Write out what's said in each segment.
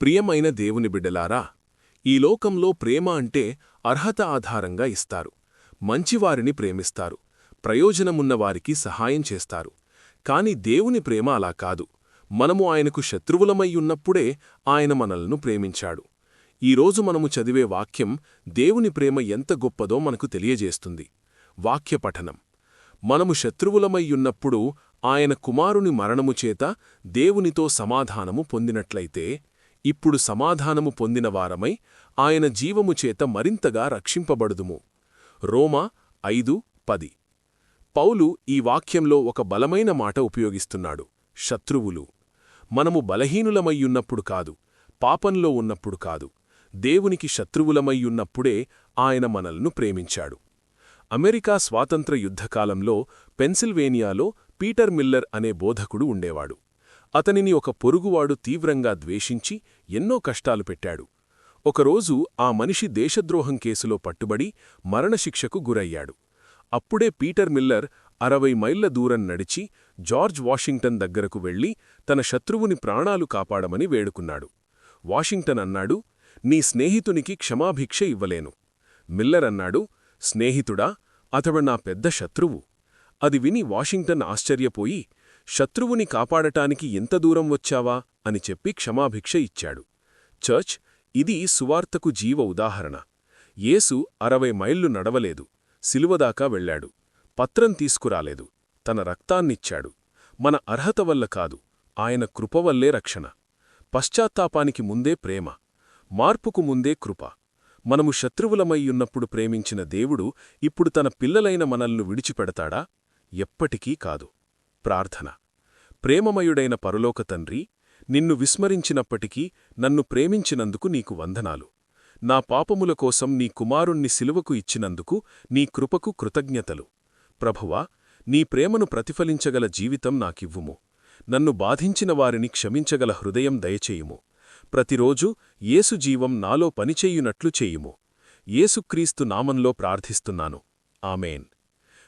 ప్రియమైన దేవుని బిడ్డలారా ఈ లోకంలో ప్రేమ అంటే అర్హత ఆధారంగా ఇస్తారు. మంచివారిని ప్రేమిస్తారు. ప్రయోజనమున్నవారికి సహాయం చేస్తారు. కాని దేవుని ప్రేమ అలా కాదు. మనము ఆయనకు శత్రువులమయ్యున్నప్పుడే ఆయన మనలను ప్రేమించాడు. ఈరోజు మనము చదివే వాక్యం దేవుని ప్రేమ ఎంత గొప్పదో మనకు తెలియజేస్తుంది. వాక్యపఠనం మనము శత్రువులమయ్యున్నప్పుడు ఆయన కుమారుని మరణము చేత దేవునితో సమాధానము పొందినట్లయితే ఇప్పుడు సమాధానము పొందిన వారమై ఆయన జీవము చేత మరింతగా రక్షింపబడుదుము. రోమా ఐదు పది. పౌలు ఈ వాక్యంలో ఒక బలమైన మాట ఉపయోగిస్తున్నాడు. శత్రువులు. మనము బలహీనులమయ్యున్నప్పుడు కాదు పాపంలో ఉన్నప్పుడు కాదు దేవునికి శత్రువులమయ్యున్నప్పుడే ఆయన మనల్ను ప్రేమించాడు. అమెరికా స్వాతంత్ర యుద్ధకాలంలో పెన్సిల్వేనియాలో పీటర్ మిల్లర్ అనే బోధకుడు ఉండేవాడు. అతనిని ఒక పొరుగువాడు తీవ్రంగా ద్వేషించి ఎన్నో కష్టాలు పెట్టాడు. ఒకరోజు ఆ మనిషి దేశద్రోహం కేసులో పట్టుబడి మరణశిక్షకు గురయ్యాడు. అప్పుడే పీటర్ మిల్లర్ అరవై మైళ్ళ దూరం నడిచి జార్జ్ వాషింగ్టన్ దగ్గరకు వెళ్ళి తన శత్రువుని ప్రాణాలు కాపాడమని వేడుకున్నాడు. వాషింగ్టన్ అన్నాడు నీ స్నేహితునికి క్షమాభిక్ష ఇవ్వలేను. మిల్లర్ అన్నాడు స్నేహితుడా అతడు నా పెద్ద శత్రువు. అది విని వాషింగ్టన్ ఆశ్చర్యపోయి శత్రువుని కాపాడటానికి ఎంత దూరం వచ్చావా? అని చెప్పి క్షమాభిక్ష ఇచ్చాడు. చర్చ్ ఇది సువార్తకు జీవ ఉదాహరణ. యేసు అరవై మైళ్ళు నడవలేదు. సిలువదాకా వెళ్ళాడు పత్రం తీసుకురాలేదు. తన రక్తాన్నిచ్చాడు. మన అర్హత వల్ల కాదు. ఆయన కృపవల్లే రక్షణ. పశ్చాత్తాపానికి ముందే ప్రేమ. మార్పుకు ముందే కృప. మనము శత్రువులమయ్యున్నప్పుడు ప్రేమించిన దేవుడు ఇప్పుడు తన పిల్లలైన మనల్ని విడిచిపెడతాడా? ఎప్పటికీ కాదు. ప్రార్థన. ప్రేమమయుడైన పరలోక తండ్రి నిన్ను విస్మరించినప్పటికీ నన్ను ప్రేమించినందుకు నీకు వందనాలు. నా పాపముల కోసం నీ కుమారుణ్ణి సిలువకు ఇచ్చినందుకు నీ కృపకు కృతజ్ఞతలు. ప్రభువా నీ ప్రేమను ప్రతిఫలించగల జీవితం నాకివ్వుము. నన్ను బాధించిన వారిని క్షమించగల హృదయం దయచేయుము. ప్రతిరోజూ ఏసు జీవం నాలో పనిచేయునట్లు చేయుము. ఏసుక్రీస్తు నామంలో ప్రార్థిస్తున్నాను. ఆమెన్.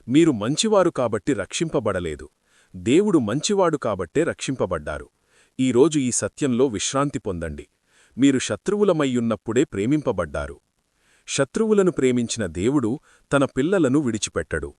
మీరు మంచివారు కాబట్టి రక్షింపబడలేదు. దేవుడు మంచివాడు కాబట్టే రక్షింపబడ్డారు. ఈరోజు ఈ సత్యంలో విశ్రాంతి పొందండి. మీరు శత్రువులమయ్యున్నప్పుడే ప్రేమింపబడ్డారు. శత్రువులను ప్రేమించిన దేవుడు తన పిల్లలను విడిచిపెట్టడు.